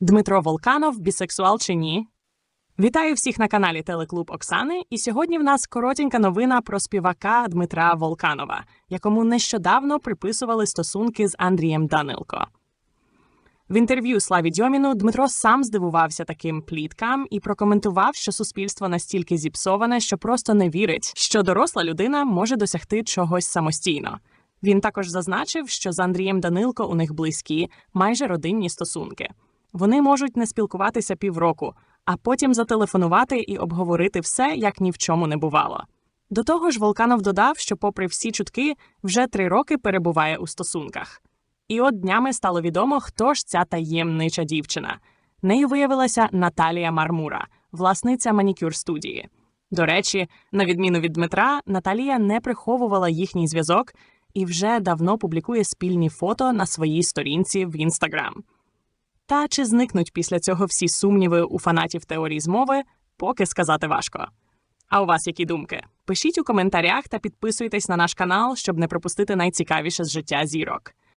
Дмитро Волканов, бісексуал чи ні? Вітаю всіх на каналі Телеклуб Оксани. І сьогодні в нас коротенька новина про співака Дмитра Волканова, якому нещодавно приписували стосунки з Андрієм Данилко. В інтерв'ю Славі Дьоміну Дмитро сам здивувався таким пліткам і прокоментував, що суспільство настільки зіпсоване, що просто не вірить, що доросла людина може досягти чогось самостійно. Він також зазначив, що з Андрієм Данилко у них близькі, майже родинні стосунки. Вони можуть не спілкуватися півроку, а потім зателефонувати і обговорити все, як ні в чому не бувало. До того ж, Волканов додав, що, попри всі чутки, вже три роки перебуває у стосунках. І от днями стало відомо, хто ж ця таємнича дівчина. Нею виявилася Наталія Мармура, власниця манікюр студії. До речі, на відміну від Дмитра, Наталія не приховувала їхній зв'язок і вже давно публікує спільні фото на своїй сторінці в інстаграм. Та чи зникнуть після цього всі сумніви у фанатів теорії змови, поки сказати важко. А у вас які думки? Пишіть у коментарях та підписуйтесь на наш канал, щоб не пропустити найцікавіше з життя зірок.